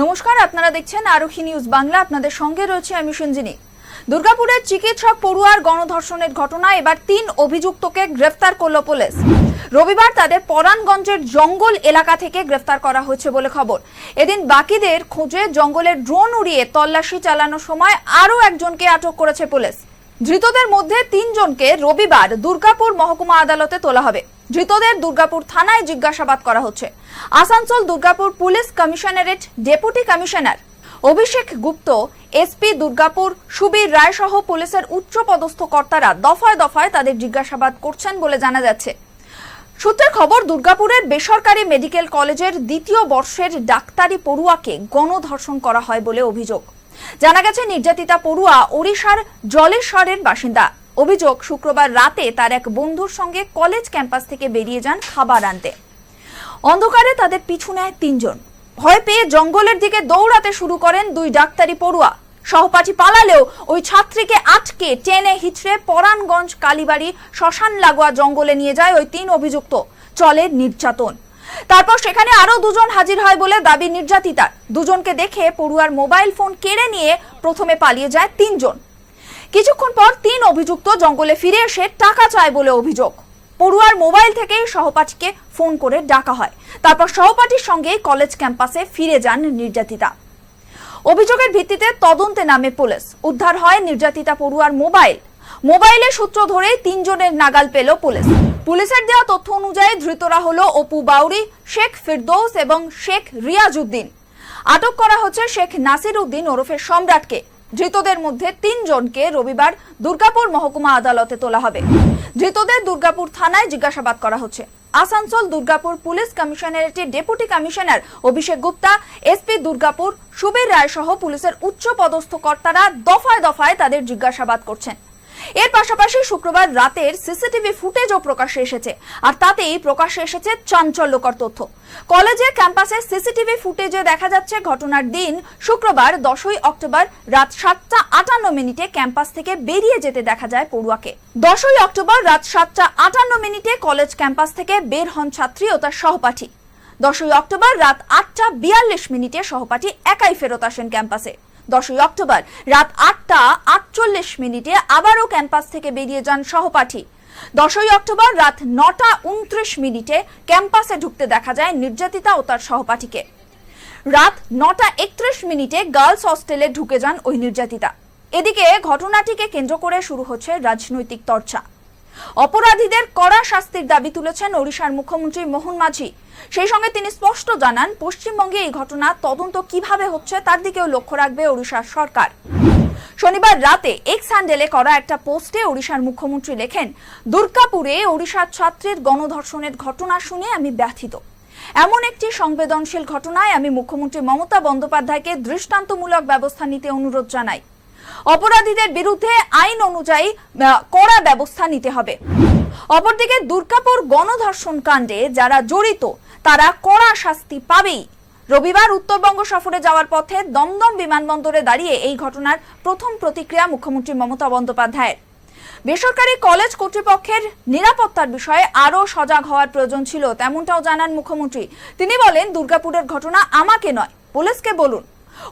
নমস্কার, আপনারা দেখছেন আরোহী নিউজ বাংলা। আপনাদের সঙ্গে রয়েছে আমি সঞ্জিনী। দুর্গাপুরের চিকিৎসক পড়ুয়ার গণধর্ষণের ঘটনায় এবার তিন অভিযুক্তকে গ্রেফতার করল পুলিশ। রবিবার তাদের পরাণগঞ্জের জঙ্গল এলাকা থেকে গ্রেফতার করা হয়েছে বলে খবর। এদিন বাকিদের খোঁজে জঙ্গলের ড্রোন উড়িয়ে তল্লাশি চালানোর সময় আরও একজনকে আটক করেছে পুলিশ। ধৃতদের মধ্যে তিনজনকে রবিবার দুর্গাপুর মহকুমা আদালতে তোলা হবে। ধৃতদের দুর্গাপুর থানায় জিজ্ঞাসাবাদ করা হচ্ছে। Asansol Durgapur police commissionerate, deputy commissioner Abhishek Gupta, SP Durgapur, Subir Roy সহ পুলিশের উচ্চ পদস্থ কর্তারা দফায় দফায় তাদের জিজ্ঞাসাবাদ করছেন বলে জানা যাচ্ছে। সূত্রের খবর, দুর্গাপুরের বেসরকারি মেডিকেল কলেজের দ্বিতীয় বর্ষের ডাক্তারি পড়ুয়াকে গণধর্ষণ করা হয় বলে অভিযোগ। জানা গেছে, নির্যাতিতা পড়ুয়া ওড়িশার জলেশ্বরের বাসিন্দা। অভিযোগ, শুক্রবার রাতে তার এক বন্ধুর সঙ্গে কলেজ ক্যাম্পাস থেকে বেরিয়ে যান খাবার আনতে। অন্ধকারে তাদের পিছু নেয় তিনজন। ভয় পেয়ে জঙ্গলের দিকে দৌড়াতে শুরু করেন দুই ডাক্তারি পড়ুয়া। সহপাঠী পালালেও ওই ছাত্রীকে আটকে টেনে হিচড়ে পরাণগঞ্জ কালীবাড়ি শ্মশান লাগোয়া জঙ্গলে নিয়ে যায় ওই তিন অভিযুক্ত। চলে নির্যাতন। তারপর সেখানে আরও দুজন হাজির হয় বলে দাবি নির্যাতিতার। দুজনকে দেখে পড়ুয়ার মোবাইল ফোন কেড়ে নিয়ে প্রথমে পালিয়ে যায় তিনজন। কিছুক্ষণ পর তিন অভিযুক্ত জঙ্গলে ফিরে এসে টাকা চায় বলে অভিযোগ। পড়ুয়ার মোবাইল থেকেই সহপাঠীকে ফোন করে ডাকা হয়। তারপর সহপাঠীর সঙ্গেই কলেজ ক্যাম্পাসে ফিরে যান নির্যাতিতা। অভিযোগের ভিত্তিতে তদন্তে নামে পুলিশ। উদ্ধার হয় নির্যাতিতা পড়ুয়ার মোবাইল। মোবাইলের সূত্র ধরে তিনজনের নাগাল পেল পুলিশ। পুলিশের দেওয়া তথ্য অনুযায়ী ধৃতরা হলো অপু বাউরি শেখ ফিরদৌস এবং শেখ রিয়াজউদ্দিন। আটক করা হচ্ছে শেখ নাসির উদ্দিন ওরফে সম্রাটকে। ধৃতদের মধ্যে তিনজনকে রবিবার দুর্গাপুর মহকুমা আদালতে তোলা হবে। ধৃতদের দুর্গাপুর থানায় জিজ্ঞাসাবাদ করা হচ্ছে। Asansol Durgapur police কমিশনারেটের deputy commissioner Abhishek Gupta SP Durgapur, Subir Roy সহ পুলিশের উচ্চ পদস্থ কর্তারা দফায় দফায় তাদের জিজ্ঞাসাবাদ করছেন। এর পাশাপাশি শুক্রবার রাতের সিসিটিভি ফুটেজও প্রকাশ্যে এসেছে, আর তাতেই প্রকাশ্যে এসেছে চাঞ্চল্যকর তথ্য। কলেজে ক্যাম্পাসে সিসিটিভি ফুটেজে দেখা যাচ্ছে ঘটনার দিন শুক্রবার দশই অক্টোবর রাত সাতটা আটান্ন মিনিটে ক্যাম্পাস থেকে বেরিয়ে যেতে দেখা যায় পড়ুয়াকে। দশই অক্টোবর রাত সাতটা আটান্ন মিনিটে কলেজ ক্যাম্পাস থেকে বের হন ছাত্রী ও তার সহপাঠী। দশই অক্টোবর রাত আটটা বিয়াল্লিশ মিনিটে সহপাঠী একাই ফেরত আসেন ক্যাম্পাসে। দশই অক্টোবর রাত আটটা আটচল্লিশ মিনিটে আবারও ক্যাম্পাস থেকে বেরিয়ে যান সহপাঠী। দশই অক্টোবর রাত নটা উনত্রিশ মিনিটে ক্যাম্পাসে ঢুকতে দেখা যায় নির্যাতিতা ও তার সহপাঠীকে। রাত নটা একত্রিশ মিনিটে গার্লস হস্টেলে ঢুকে যান ওই নির্যাতিতা। এদিকে ঘটনাটিকে কেন্দ্র করে শুরু হচ্ছে রাজনৈতিক চর্চা অপরাধীদের কড়া শাস্তির দাবি তুলেছেন ওড়িশার মুখ্যমন্ত্রী মোহন মাঝি। সেই সঙ্গে তিনি স্পষ্ট জানান, পশ্চিমবঙ্গে এই ঘটনা তদন্ত কীভাবে হচ্ছে তার দিকেও লক্ষ্য রাখবে ওড়িশার সরকার। শনিবার রাতে এক্স হ্যান্ডেলে করা একটা পোস্টে ওড়িশার মুখ্যমন্ত্রী লেখেন, দুর্গাপুরে ওড়িশার ছাত্রের গণধর্ষণের ঘটনা শুনে আমি ব্যথিত। এমন একটি সংবেদনশীল ঘটনায় আমি মুখ্যমন্ত্রী মমতা বন্দ্যোপাধ্যায়কে দৃষ্টান্তমূলক ব্যবস্থা নিতে অনুরোধ জানাই। অপরাধীদের বিরুদ্ধে আইন অনুযায়ী কড়া ব্যবস্থা নিতে হবে। অপরদিকে দুর্গাপুর গণধর্ষণ কাণ্ডে যারা জড়িত, তারা কড়া শাস্তি পাবেই। রবিবার উত্তরবঙ্গ সফরে যাওয়ার পথে দমদম বিমানবন্দরে দাঁড়িয়ে এই ঘটনার প্রথম প্রতিক্রিয়া মুখ্যমন্ত্রী মমতা বন্দ্যোপাধ্যায়ের। বেসরকারি কলেজ কর্তৃপক্ষের নিরাপত্তার বিষয়ে আরও সজাগ হওয়ার প্রয়োজন ছিল, তেমনটাও জানান মুখ্যমন্ত্রী। তিনি বলেন, দুর্গাপুরের ঘটনা আমাকে নয়, পুলিশকে বলুন।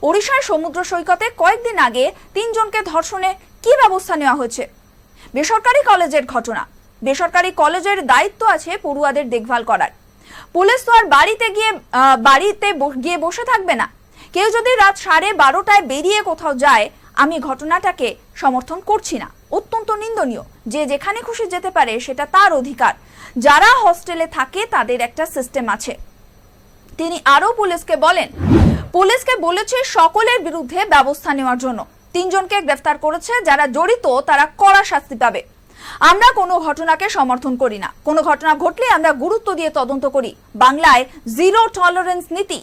ওড়িশার সমুদ্র সৈকতে কয়েকদিন আগে তিনজনকে ধর্ষণে কি ব্যবস্থা নেওয়া হয়েছে? বেসরকারি কলেজের ঘটনা। বেসরকারি কলেজের দায়িত্ব আছে পড়ুয়াদের দেখভাল করার। পুলিশ তো আর বাড়িতে গিয়ে বাড়িতে গিয়ে বসে থাকবে না। কেউ যদি রাত সাড়ে বারোটায় বেরিয়ে কোথাও যায়, আমি ঘটনাটাকে সমর্থন করছি না। অত্যন্ত নিন্দনীয়। যে যেখানে খুশি যেতে পারে, সেটা তার অধিকার। যারা হস্টেলে থাকে, তাদের একটা সিস্টেম আছে। তিনি আরও পুলিশকে বলেন পুলিশকে বলেছে সকলের বিরুদ্ধে ব্যবস্থা নেওয়ার জন্য। তিনজনকে গ্রেফতার করেছে, যারা জড়িত তারা কড়া শাস্তি পাবে। আমরা কোনো ঘটনাকে সমর্থন করি না। কোনো ঘটনা ঘটলে আমরা গুরুত্ব দিয়ে তদন্ত করি। বাংলায় জিরো টলারেন্স নীতি।